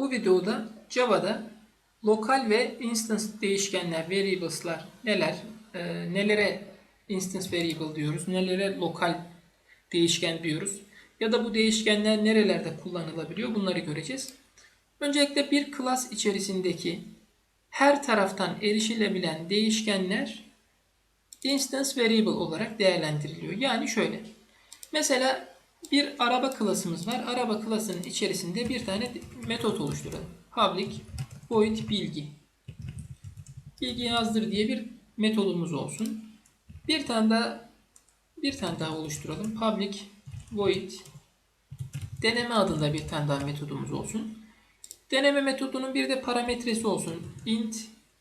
Bu videoda Java'da lokal ve instance değişkenler, variables'lar neler, e, nelere instance variable diyoruz, nelere lokal değişken diyoruz ya da bu değişkenler nerelerde kullanılabiliyor bunları göreceğiz. Öncelikle bir class içerisindeki her taraftan erişilebilen değişkenler instance variable olarak değerlendiriliyor. Yani şöyle. Mesela bir araba klasımız var. Araba klasının içerisinde bir tane metot oluşturalım. Public void bilgi. Bilgi yazdır diye bir metodumuz olsun. Bir tane daha bir tane daha oluşturalım. Public void deneme adında bir tane daha metodumuz olsun. Deneme metodunun bir de parametresi olsun. int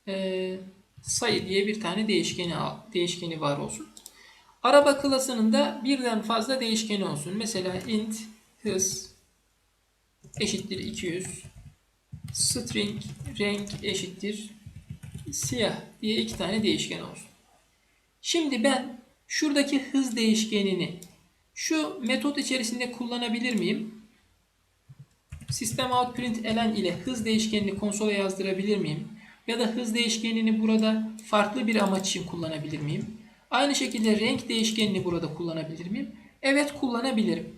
e, sayı diye bir tane değişkeni değişkeni var olsun. Araba klasının da birden fazla değişkeni olsun. Mesela int hız eşittir 200 string renk eşittir siyah diye iki tane değişken olsun. Şimdi ben şuradaki hız değişkenini şu metot içerisinde kullanabilir miyim? System out print ile hız değişkenini konsola yazdırabilir miyim? Ya da hız değişkenini burada farklı bir amaç için kullanabilir miyim? Aynı şekilde renk değişkenini burada kullanabilir miyim? Evet kullanabilirim.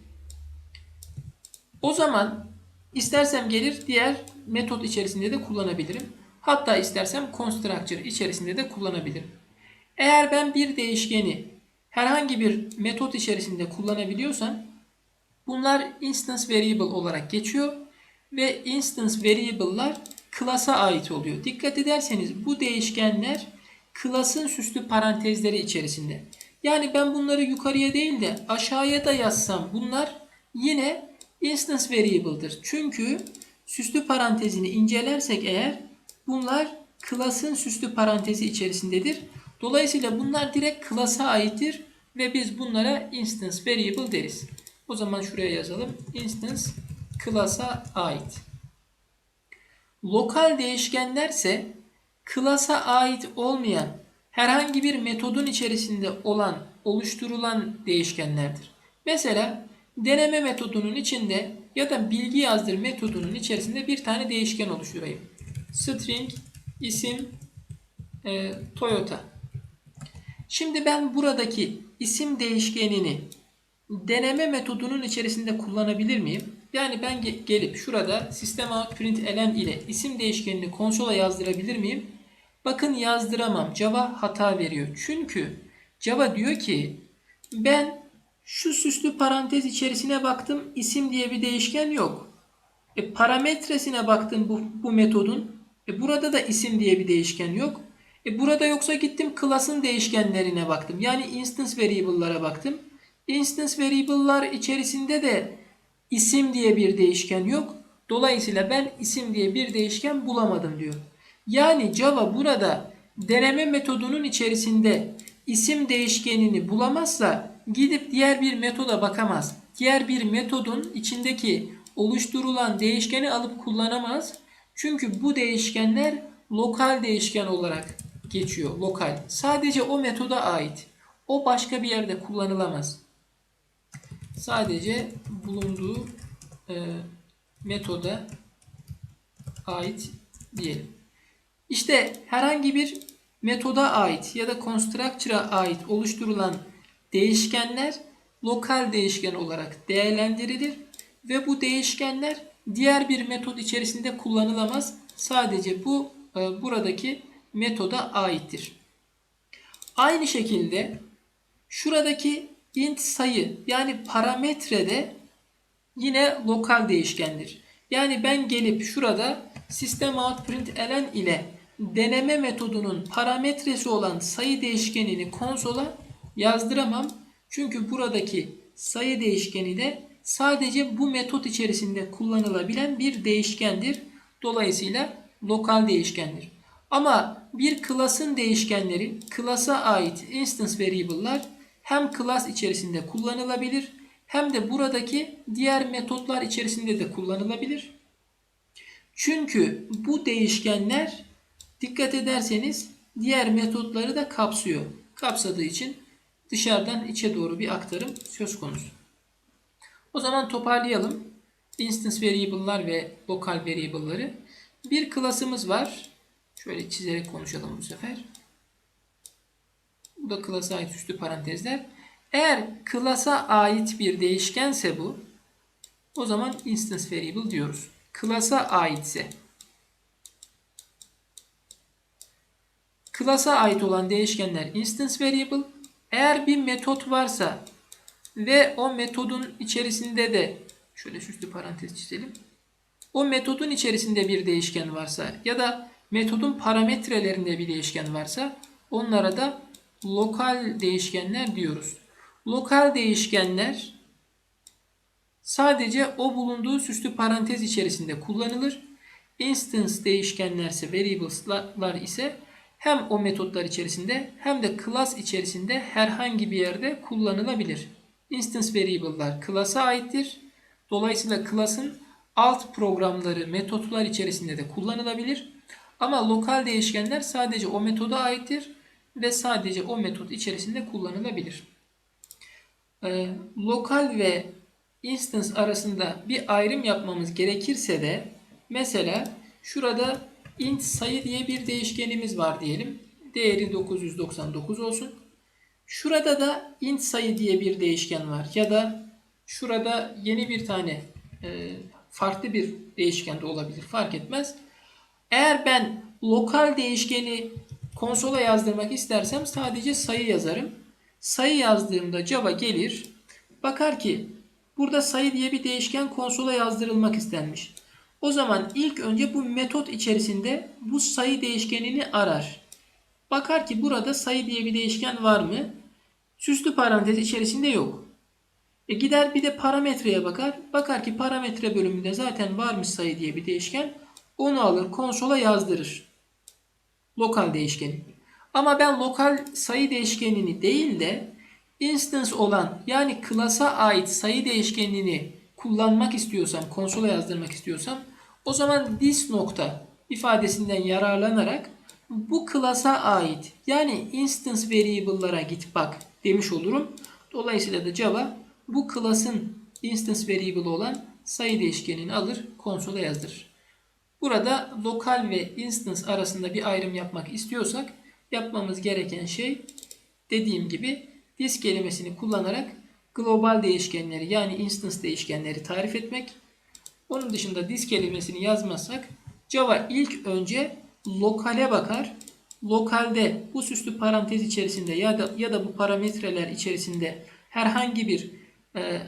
O zaman istersem gelir diğer metot içerisinde de kullanabilirim. Hatta istersem constructor içerisinde de kullanabilirim. Eğer ben bir değişkeni herhangi bir metot içerisinde kullanabiliyorsam bunlar instance variable olarak geçiyor ve instance variable'lar class'a ait oluyor. Dikkat ederseniz bu değişkenler class'ın süslü parantezleri içerisinde. Yani ben bunları yukarıya değil de aşağıya da yazsam bunlar yine instance variable'dır. Çünkü süslü parantezini incelersek eğer bunlar class'ın süslü parantezi içerisindedir. Dolayısıyla bunlar direkt class'a aittir ve biz bunlara instance variable deriz. O zaman şuraya yazalım. Instance class'a ait. Lokal değişkenlerse class'a ait olmayan herhangi bir metodun içerisinde olan oluşturulan değişkenlerdir. Mesela deneme metodunun içinde ya da bilgi yazdır metodunun içerisinde bir tane değişken oluşturayım. String isim e, Toyota. Şimdi ben buradaki isim değişkenini deneme metodunun içerisinde kullanabilir miyim? Yani ben ge- gelip şurada system out print elen ile isim değişkenini konsola yazdırabilir miyim? Bakın yazdıramam. Java hata veriyor. Çünkü Java diyor ki ben şu süslü parantez içerisine baktım. isim diye bir değişken yok. E, parametresine baktım bu, bu metodun. E, burada da isim diye bir değişken yok. E, burada yoksa gittim class'ın değişkenlerine baktım. Yani instance variable'lara baktım. Instance variable'lar içerisinde de isim diye bir değişken yok. Dolayısıyla ben isim diye bir değişken bulamadım diyor. Yani Java burada deneme metodunun içerisinde isim değişkenini bulamazsa gidip diğer bir metoda bakamaz. Diğer bir metodun içindeki oluşturulan değişkeni alıp kullanamaz. Çünkü bu değişkenler lokal değişken olarak geçiyor. Lokal. Sadece o metoda ait. O başka bir yerde kullanılamaz. Sadece bulunduğu e, metoda ait diyelim. İşte herhangi bir metoda ait ya da constructor'a ait oluşturulan değişkenler lokal değişken olarak değerlendirilir ve bu değişkenler diğer bir metot içerisinde kullanılamaz. Sadece bu e, buradaki metoda aittir. Aynı şekilde şuradaki int sayı yani parametre de yine lokal değişkendir. Yani ben gelip şurada system out print elen ile deneme metodunun parametresi olan sayı değişkenini konsola yazdıramam. Çünkü buradaki sayı değişkeni de sadece bu metot içerisinde kullanılabilen bir değişkendir. Dolayısıyla lokal değişkendir. Ama bir class'ın değişkenleri class'a ait instance variable'lar hem class içerisinde kullanılabilir hem de buradaki diğer metotlar içerisinde de kullanılabilir. Çünkü bu değişkenler dikkat ederseniz diğer metotları da kapsıyor. Kapsadığı için dışarıdan içe doğru bir aktarım söz konusu. O zaman toparlayalım. instance variable'lar ve lokal variable'ları. Bir klasımız var. Şöyle çizerek konuşalım bu sefer. Bu da klasa ait üstü parantezler. Eğer klasa ait bir değişkense bu o zaman instance variable diyoruz. Klasa aitse klasa ait olan değişkenler instance variable. Eğer bir metot varsa ve o metodun içerisinde de şöyle süslü parantez çizelim. O metodun içerisinde bir değişken varsa ya da metodun parametrelerinde bir değişken varsa onlara da lokal değişkenler diyoruz. Lokal değişkenler sadece o bulunduğu süslü parantez içerisinde kullanılır. Instance değişkenlerse variables'lar ise hem o metotlar içerisinde hem de class içerisinde herhangi bir yerde kullanılabilir. Instance variable'lar class'a aittir. Dolayısıyla class'ın alt programları metotlar içerisinde de kullanılabilir. Ama lokal değişkenler sadece o metoda aittir ve sadece o metot içerisinde kullanılabilir. Ee, lokal ve instance arasında bir ayrım yapmamız gerekirse de mesela şurada int sayı diye bir değişkenimiz var diyelim. Değeri 999 olsun. Şurada da int sayı diye bir değişken var. Ya da şurada yeni bir tane e, farklı bir değişken de olabilir. Fark etmez. Eğer ben lokal değişkeni konsola yazdırmak istersem sadece sayı yazarım. Sayı yazdığımda Java gelir. Bakar ki burada sayı diye bir değişken konsola yazdırılmak istenmiş. O zaman ilk önce bu metot içerisinde bu sayı değişkenini arar. Bakar ki burada sayı diye bir değişken var mı? Süslü parantez içerisinde yok. E gider bir de parametreye bakar. Bakar ki parametre bölümünde zaten varmış sayı diye bir değişken. Onu alır konsola yazdırır. Lokal değişkeni. Ama ben lokal sayı değişkenini değil de instance olan yani klasa ait sayı değişkenini kullanmak istiyorsam, konsola yazdırmak istiyorsam o zaman this nokta ifadesinden yararlanarak bu klasa ait yani instance variable'lara git bak demiş olurum. Dolayısıyla da Java bu klasın instance variable olan sayı değişkenini alır konsola yazdırır. Burada lokal ve instance arasında bir ayrım yapmak istiyorsak yapmamız gereken şey dediğim gibi this kelimesini kullanarak global değişkenleri yani instance değişkenleri tarif etmek. Onun dışında this kelimesini yazmazsak Java ilk önce lokale bakar. Lokalde bu süslü parantez içerisinde ya da ya da bu parametreler içerisinde herhangi bir e,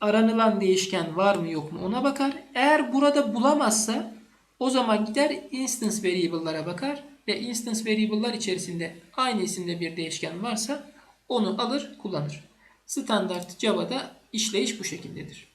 aranılan değişken var mı yok mu ona bakar. Eğer burada bulamazsa o zaman gider instance variable'lara bakar ve instance variable'lar içerisinde aynı isimde bir değişken varsa onu alır kullanır. Standart Java'da işleyiş bu şekildedir.